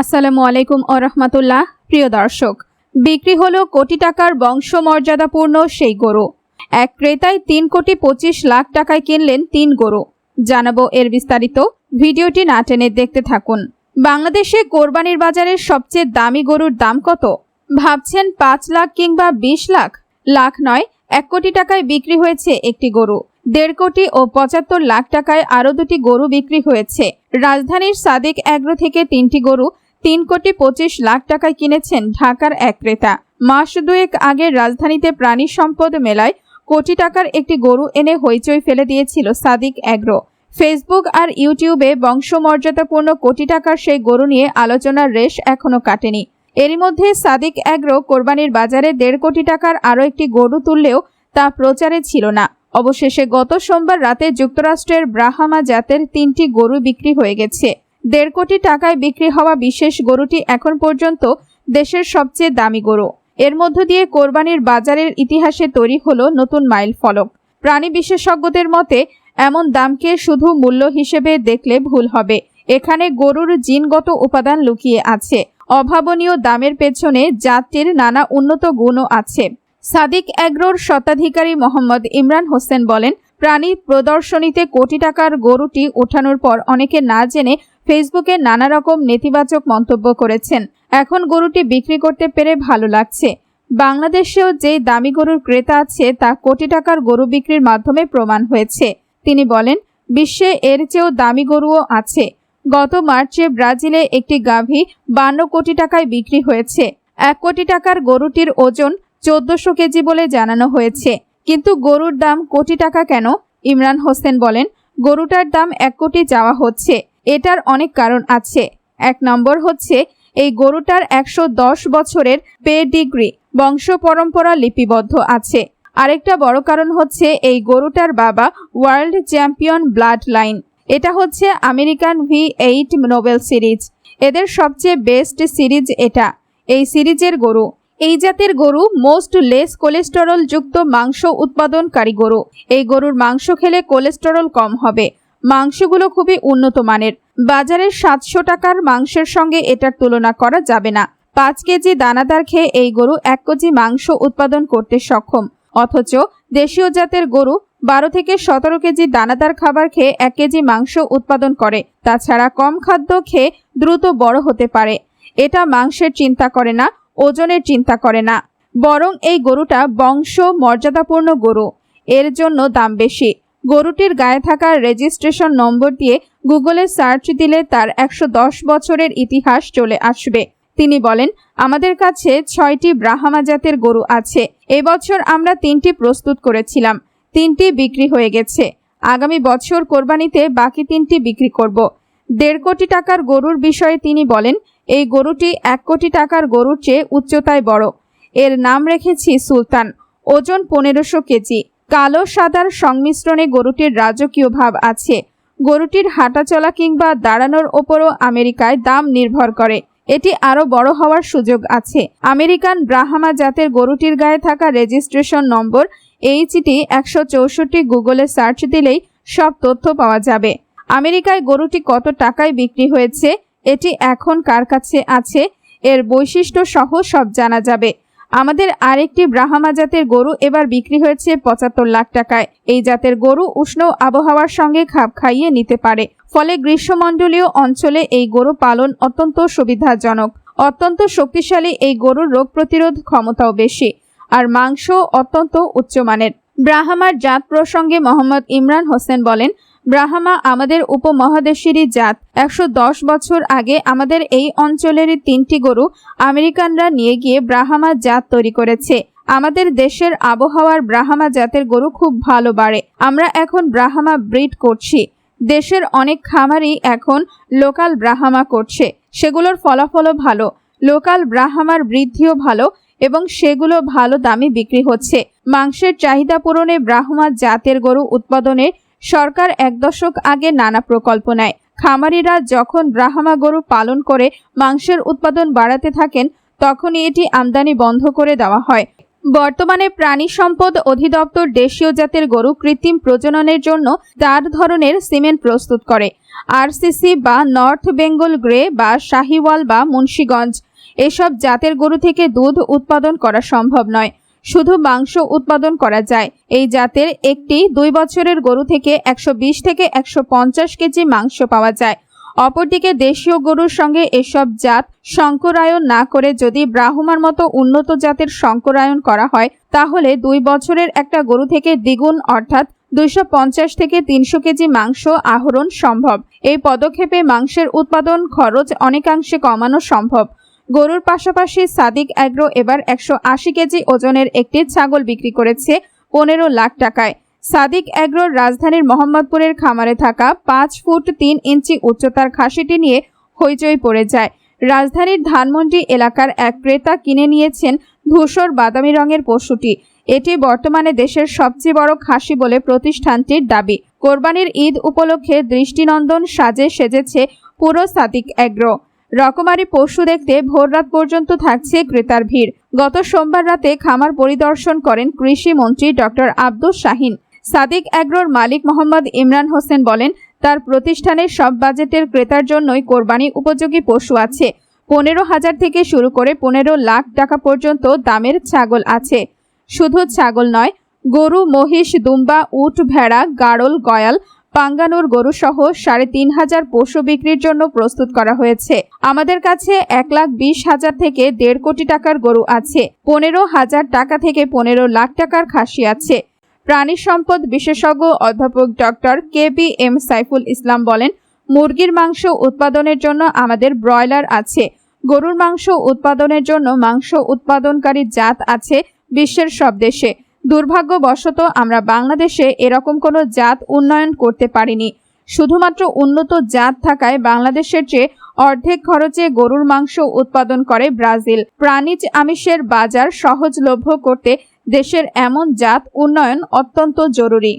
আসসালামু আলাইকুম ও রহমতুল্লাহ। প্রিয় দর্শক, বিক্রি হলো কোটি টাকার বংশমর্যাদাপূর্ণ সেই গরু। এক ক্রেতায় তিন কোটি পঁচিশ লাখ টাকায় কিনলেন তিন গরু। জানাব এর বিস্তারিত। ভিডিওটি না টেনে দেখতে থাকুন। বাংলাদেশে কোরবানির বাজারের সবচেয়ে দামি গরুর দাম কত? ভাবছেন পাঁচ লাখ কিংবা বিশ লাখ? লাখ নয়, এক কোটি টাকায় বিক্রি হয়েছে একটি গরু। দেড় কোটি ও পঁচাত্তর লাখ টাকায় আরও দুটি গরু বিক্রি হয়েছে। রাজধানীর সাদিক অ্যাগ্রো থেকে তিনটি গরু তিন কোটি পঁচিশ লাখ টাকায় কিনেছেন ঢাকার এক ক্রেতা। মাস দুয়েক আগে রাজধানীতে প্রাণী সম্পদ মেলায় কোটি টাকার একটি গরু এনে হইচই ফেলে দিয়েছিল সাদিক অ্যাগ্রো। ফেসবুক আর ইউটিউবে বংশমর্যাদাপূর্ণ কোটি টাকার সেই গরু নিয়ে আলোচনার রেশ এখনও কাটেনি। এরই মধ্যে সাদিক অ্যাগ্রো কোরবানির বাজারে দেড় কোটি টাকার আরও একটি গরু তুললেও তা প্রচারে ছিল না। অবশেষে গত সোমবার রাতে যুক্তরাষ্ট্রের ব্রাহামা জাতের তিনটি গরু বিক্রি হয়ে গেছে। দেড় কোটি টাকায় বিক্রি হওয়া বিশেষ গরুটি এখন পর্যন্ত দেশের সবচেয়ে দামি গরু। এর মধ্য দিয়ে কোরবানির বাজারের ইতিহাসে তৈরি হলো নতুন মাইল ফলক। প্রাণী বিশেষজ্ঞদের মতে, এমন দামকে শুধু মূল্য হিসেবে দেখলে ভুল হবে। এখানে গরুর জিনগত উপাদান লুকিয়ে আছে। অভাবনীয় দামের পেছনে জাতটির নানা উন্নত গুণও আছে। সাদিক অ্যাগ্রোর স্বত্বাধিকারী মোহাম্মদ ইমরান হোসেন বলেন, প্রাণী প্রদর্শনীতে কোটি টাকার গরুটি ওঠানোর পর অনেকে না জেনে ফেসবুকে নানা রকম নেতিবাচক মন্তব্য করেছেন। এখন গরুটি বিক্রি করতে পেরে ভালো লাগছে। বাংলাদেশেও যে দামি গরুর ক্রেতা আছে, তা কোটি টাকার গরু বিক্রির মাধ্যমে প্রমাণ হয়েছে। তিনি বলেন, বিশ্বে এর চেয়েও দামি গরুও আছে। গত মার্চে ব্রাজিলে একটি গাভী বান্ন কোটি টাকায় বিক্রি হয়েছে। এক কোটি টাকার গরুটির ওজন চোদ্দশো কেজি বলে জানানো হয়েছে। কিন্তু গরুর দাম কোটি টাকা কেন? ইমরান হোসেন বলেন, গরুটার দাম এক কোটি যাওয়া হচ্ছে। এটার অনেক কারণ আছে। এক নম্বর হচ্ছে, এই গরুটার একশো দশ বছরের পে ডিগ্রি বংশ পরম্পরা লিপিবদ্ধ আছে। আরেকটা বড় কারণ হচ্ছে, এই গরুটার বাবা ওয়ার্ল্ড চ্যাম্পিয়ন ব্লাড লাইন। এটা হচ্ছে American V eight noble series. এদের সবচেয়ে বেস্ট সিরিজ এটা, এই সিরিজের গরু। এই জাতের গরু মোস্ট লেস কোলেস্টেরল যুক্ত মাংস উৎপাদনকারী গরু। এই গরুর মাংস খেলে কোলেস্টেরল কম হবে। মাংসগুলো খুবই উন্নত মানের। বাজারের সাতশো টাকার মাংসের সঙ্গে এটার তুলনা করা যাবে না। পাঁচ কেজি দানাদার খেয়ে এই গরু এক কেজি মাংস উৎপাদন করতে সক্ষম। অথচ দেশীয় জাতের গরু বারো থেকে সতেরো কেজি দানাদার খাবার খেয়ে এক কেজি মাংস উৎপাদন করে। তাছাড়া কম খাদ্য খেয়ে দ্রুত বড় হতে পারে। এটা মাংসের চিন্তা করে না, ওজনের চিন্তা করে না। বরং এই গরুটা বংশ মর্যাদাপূর্ণ গরু। এর জন্য দাম বেশি। গরুটির গায়ে থাকা রেজিস্ট্রেশন নম্বর দিয়ে গুগলে সার্চ দিলে তার একশো দশ বছরের ইতিহাস চলে আসবে। তিনি বলেন, আমাদের কাছে ছয়টি ব্রাহ্মা জাতের গরু আছে। এবছর আমরা তিনটি প্রস্তুত করেছিলাম। তিনটি বিক্রি হয়ে গেছে। আগামী বছর কোরবানিতে বাকি তিনটি বিক্রি করব। দেড় কোটি টাকার গরুর বিষয়ে তিনি বলেন, এই গরুটি এক কোটি টাকার গরুর চেয়ে উচ্চতায় বড়। এর নাম রেখেছি সুলতান। ওজন পনেরোশো কেজি। কালো, সাদার সংমিশ্রণে গরুটির রাজকীয় ভাব আছে। গরুটির হাঁটাচলা কিংবা দাঁড়ানোর ওপরও আমেরিকায় দাম নির্ভর করে। এটি আরও বড় হওয়ার সুযোগ আছে। আমেরিকান ব্রাহামা জাতের গরুটির গায়ে থাকা রেজিস্ট্রেশন নম্বর এইচটি একশো চৌষট্টি গুগলে সার্চ দিলেই সব তথ্য পাওয়া যাবে। আমেরিকায় গরুটি কত টাকায় বিক্রি হয়েছে, এটি এখন কার কাছে আছে, এর বৈশিষ্ট্য সহ সব জানা যাবে। আমাদের আরেকটি ব্রাহামা জাতের গরু এবার বিক্রি হয়েছে পঁচাত্তর লাখ টাকায়। এই জাতের গরু উষ্ণ আবহাওয়ার সঙ্গে খাপ খাইয়ে নিতে পারে। ফলে গ্রীষ্মমণ্ডলীয় অঞ্চলে এই গরু পালন অত্যন্ত সুবিধাজনক। অত্যন্ত শক্তিশালী এই গরুর রোগ প্রতিরোধ ক্ষমতাও বেশি। আর মাংস অত্যন্ত উচ্চমানের। ব্রাহামার জাত প্রসঙ্গে মোহাম্মদ ইমরান হোসেন বলেন ব্রাহামা আমাদের উপমহাদেশেরই জাত। একশো দশ বছর আগে আমাদের এই অঞ্চলেরই তিনটি গরু আমেরিকানরা নিয়ে গিয়ে ব্রাহামা জাত তৈরি করেছে। আমাদের দেশের আবহাওয়ার ব্রাহ্মা জাতের গরু খুব ভালো বাড়ে। আমরা এখন ব্রাহামা ব্রিড করছি। দেশের অনেক খামারই এখন লোকাল ব্রাহামা করছে। সেগুলোর ফলাফলও ভালো। লোকাল ব্রাহ্মার বৃদ্ধিও ভালো এবং সেগুলো ভালো দামে বিক্রি হচ্ছে। মাংসের চাহিদা পূরণে ব্রাহ্মা জাতের গরু উৎপাদনে সরকার এক দশক আগে নানা প্রকল্প নেয়। খামারিরা যখন ব্রাহ্মা গরু পালন করে, মাংসের উৎপাদন বাড়াতে থাকেন, তখনই এটি আমদানি বন্ধ করে দেওয়া হয়। বর্তমানে প্রাণী সম্পদ অধিদপ্তর দেশীয় জাতের গরু কৃত্রিম প্রজননের জন্য চার ধরনের সিমেন্ট প্রস্তুত করে। আরসিসি বা নর্থ বেঙ্গল গ্রে বা শাহিওয়াল বা মুন্সীগঞ্জ। এসব জাতের গরু থেকে দুধ উৎপাদন করা সম্ভব নয়। শুধু মাংস উৎপাদন করা যায়। এই জাতের একটি দুই বছরের গরু থেকে একশো বিশ থেকে একশো পঞ্চাশ কেজি মাংস পাওয়া যায়। অপরদিকে দেশীয় গরুর সঙ্গে এসব জাত সংকরায়ন না করে যদি ব্রাহ্মার মতো উন্নত জাতের সংকরায়ন করা হয়, তাহলে দুই বছরের একটা গরু থেকে দ্বিগুণ অর্থাৎ দুইশো পঞ্চাশ থেকে তিনশো কেজি মাংস আহরণ সম্ভব। এই পদক্ষেপে মাংসের উৎপাদন খরচ অনেকাংশে কমানো সম্ভব। গরুর পাশাপাশি সাদিক অ্যাগ্রো এবার একশো আশি কেজি ওজনের একটি ছাগল বিক্রি করেছে পনেরো লাখ টাকায়। সাদিক অ্যাগ্রোর রাজধানীর মোহাম্মদপুরের খামারে থাকা পাঁচ ফুট তিন ইঞ্চি উচ্চতার খাসিটি নিয়ে হইচই পড়ে যায়। রাজধানীর ধানমন্ডি এলাকার এক ক্রেতা কিনে নিয়েছেন ধূসর বাদামি রঙের পশুটি। এটি বর্তমানে দেশের সবচেয়ে বড় খাসি বলে প্রতিষ্ঠানটির দাবি। কোরবানির ঈদ উপলক্ষে দৃষ্টিনন্দন সাজে সেজেছে পুরো সাদিক অ্যাগ্রো। রকমারি পশু দেখতে ভোররাত পর্যন্ত থাকছে ক্রেতার ভিড়। গত সোমবার রাতে খামার পরিদর্শন করেন কৃষি মন্ত্রী ডক্টর আব্দুস শাহিন। সাদিক অ্যাগ্রোর মালিক মোহাম্মদ ইমরান হোসেন বলেন, তার প্রতিষ্ঠানের সব বাজেটের ক্রেতার জন্যই কোরবানি উপযোগী পশু আছে। পনেরো হাজার থেকে শুরু করে পনেরো লাখ টাকা পর্যন্ত দামের ছাগল আছে। শুধু ছাগল নয়, গরু, মহিষ, দুম্বা, উট, ভেড়া, গাড়ল, গয়াল পাঙ্গানোর গরু সহ সাড়ে তিন হাজার পশু বিক্রির জন্য প্রস্তুত করা হয়েছে। আমাদের কাছে এক লাখ বিশ হাজার থেকে দেড় কোটি টাকার গরু আছে। পনেরো হাজার টাকা থেকে পনেরো লাখ টাকার খাসি আছে। প্রাণী সম্পদ বিশেষজ্ঞ অধ্যাপক doctor K B M Saiful Islam বলেন, মুরগির মাংস উৎপাদনের জন্য আমাদের ব্রয়লার আছে। গরুর মাংস উৎপাদনের জন্য মাংস উৎপাদনকারী জাত আছে বিশ্বের সব দেশে। দুর্ভাগ্যবশত আমরা বাংলাদেশে এরকম কোনো জাত উন্নয়ন করতে পারিনি। শুধুমাত্র উন্নত জাত থাকায় বাংলাদেশের চেয়ে অর্ধেক খরচে গরুর মাংস উৎপাদন করে ব্রাজিল। প্রাণীজ আমিষের বাজার সহজলভ্য করতে দেশের এমন জাত উন্নয়ন অত্যন্ত জরুরি।